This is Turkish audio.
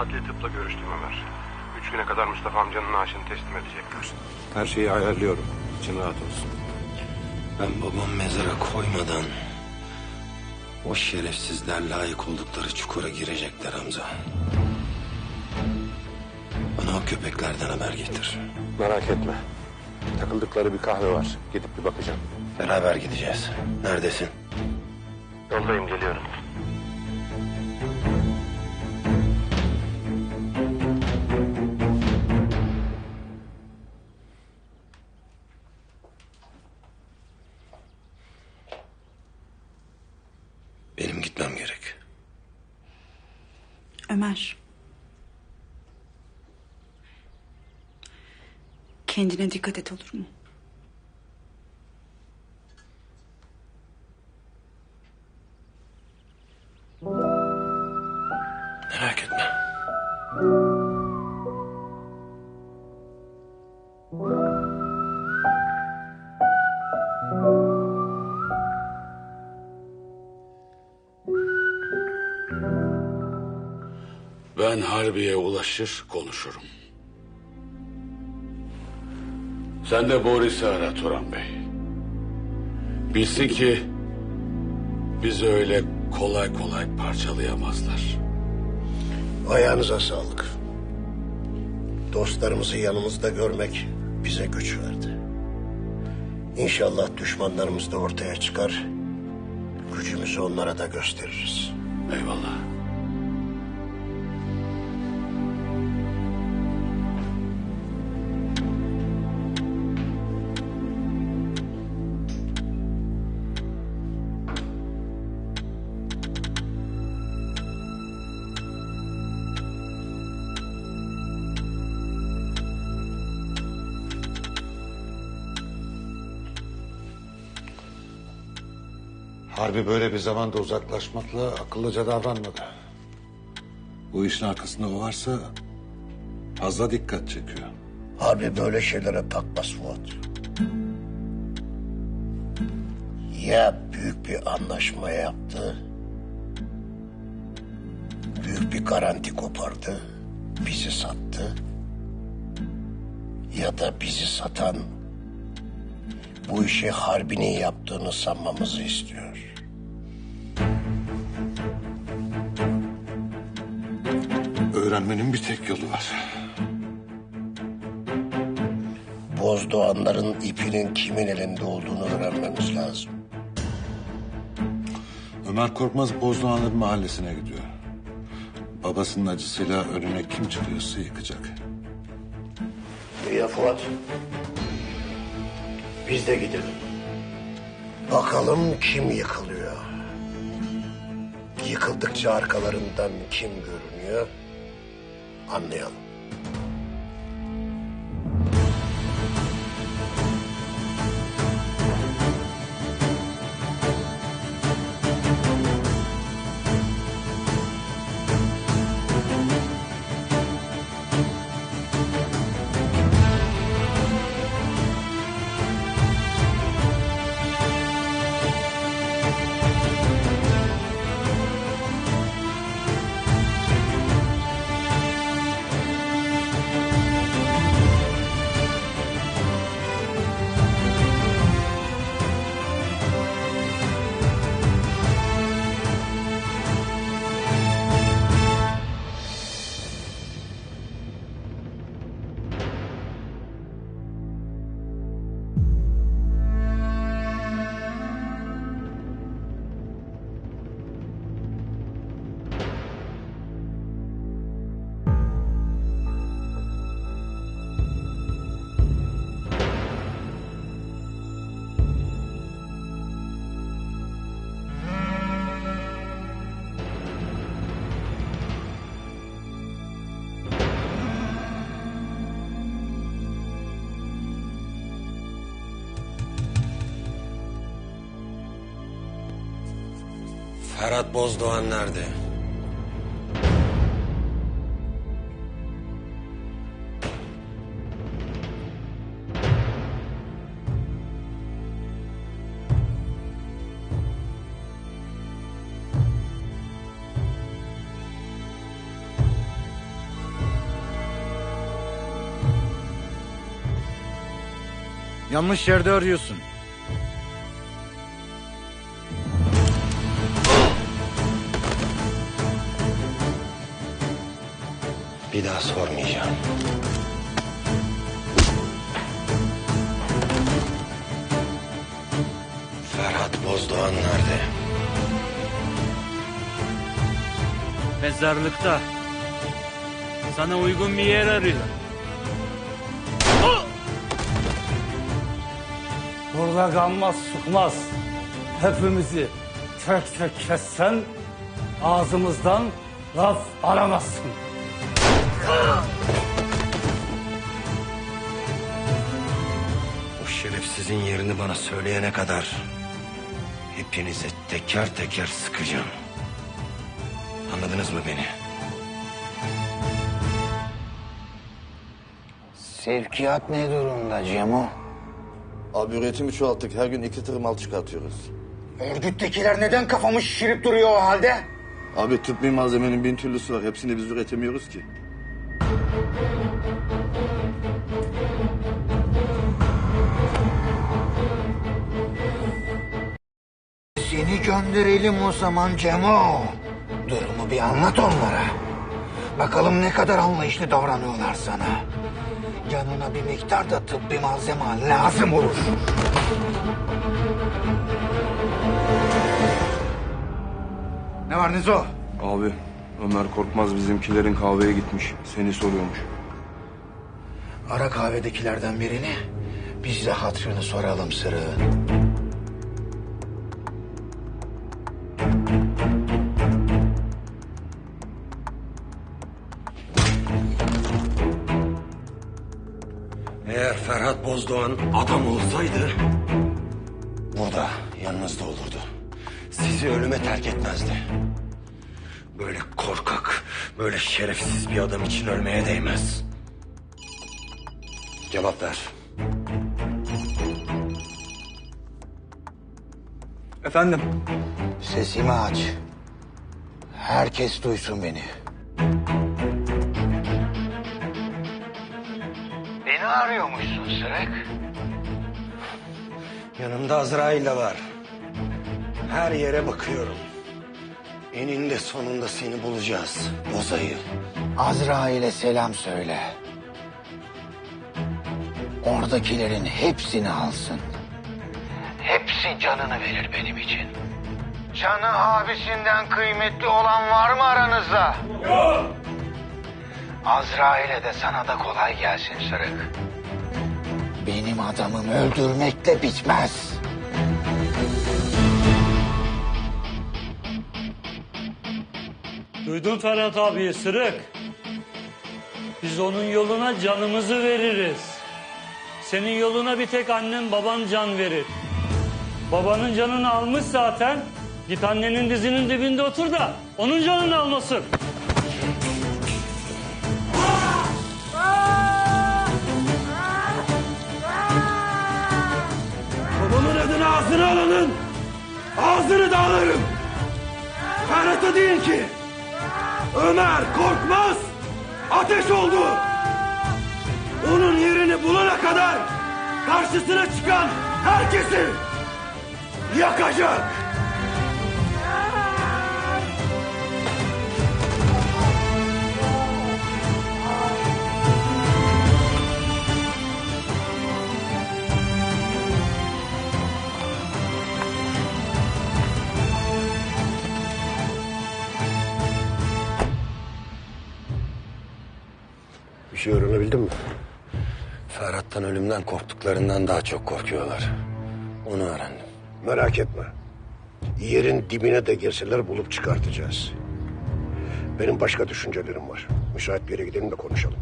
Adli tıpla görüştüm Ömer. Üç güne kadar Mustafa amcanın naaşını teslim edecekler. Her şeyi ayarlıyorum. İçin rahat olsun. Ben babam mezara koymadan... ...o şerefsizler layık oldukları çukura girecekler Hamza. Bana o köpeklerden haber getir. Merak etme. Takıldıkları bir kahve var. Gidip bir bakacağım. Beraber gideceğiz. Neredesin? Yoldayım geliyorum. Ömer. Kendine dikkat et olur mu? Ben Harbiye ulaşır konuşurum. Sen de Boris'i ara Turan Bey. Bilsin ki bizi öyle kolay kolay parçalayamazlar. Ayağınıza sağlık. Dostlarımızı yanımızda görmek bize güç verdi. İnşallah düşmanlarımız da ortaya çıkar. Gücümüzü onlara da gösteririz. Harbi böyle bir zamanda uzaklaşmakla akıllıca davranmadı. Bu işin arkasında o varsa fazla dikkat çekiyor. Harbi böyle şeylere takmaz Fuat. Ya büyük bir anlaşma yaptı. Büyük bir garanti kopardı. Bizi sattı. Ya da bizi satan bu işi Harbi'nin yaptığını sanmamızı istiyor. Öğrenmenin bir tek yolu var. Bozdoğanların ipinin kimin elinde olduğunu öğrenmemiz lazım. Ömer Korkmaz Bozdoğanların mahallesine gidiyor. Babasının acısıyla önüne kim çıkıyorsa yıkacak. Ya Fuat? Biz de gidelim. Bakalım kim yıkılıyor? Yıkıldıkça arkalarından kim görünüyor? Anlayalım. Ferhat Bozdoğan nerede? Yanlış yerde arıyorsun. Bir daha sormayacağım. Ferhat Bozdoğan nerede? Mezarlıkta. Sana uygun bir yer arıyor. Burada ganmaz sıkmaz. Hepimizi tek tek kessen ağzımızdan laf alamazsın. O şerefsizin yerini bana söyleyene kadar hepinize teker teker sıkacağım. Anladınız mı beni? Sevkiyat ne durumda Cemo? Abi üretimi çoğalttık. Her gün iki tır mal çıkartıyoruz. Örgüttekiler neden kafamı şişirip duruyor o halde? Abi tıbbi malzemenin bin türlüsü var. Hepsini biz üretemiyoruz ki. Seni gönderelim o zaman Cemo. Durumu bir anlat onlara. Bakalım ne kadar anlayışlı davranıyorlar sana. Yanına bir miktar da tıbbi malzeme lazım olur. Ne var Nizo? Abi Ömer Korkmaz bizimkilerin kahveye gitmiş. Seni soruyormuş. Ara kahvedekilerden birini. Biz de hatırını soralım sırrı. Bozdoğan adam olsaydı... ...burada yanınızda olurdu. Sizi ölüme terk etmezdi. Böyle korkak, böyle şerefsiz bir adam için ölmeye değmez. Cevap ver. Efendim? Sesimi aç. Herkes duysun beni. Beni arıyormuşsun Sırık. Yanımda Azrail de var. Her yere bakıyorum. Eninde sonunda seni bulacağız. Bozayı. Azrail'e selam söyle. Oradakilerin hepsini alsın. Hepsi canını verir benim için. Canı abisinden kıymetli olan var mı aranızda? Yok. Azrail'e de sana da kolay gelsin Sırık. Benim adamım öldürmekle bitmez. Duydun Ferhat abi Sırık. Biz onun yoluna canımızı veririz. Senin yoluna bir tek annen baban can verir. Babanın canını almış zaten. Git annenin dizinin dibinde otur da onun canını almasın. Ağzını da alırım. Ferhat'a deyin ki Ömer korkmaz ateş oldu. Onun yerini bulana kadar karşısına çıkan herkesi yakacak. Bir şey öğrenebildin mi? Ferhat'tan ölümden korktuklarından daha çok korkuyorlar. Onu öğrendim. Merak etme. Yerin dibine de girseler bulup çıkartacağız. Benim başka düşüncelerim var. Müsait bir yere gidelim de konuşalım.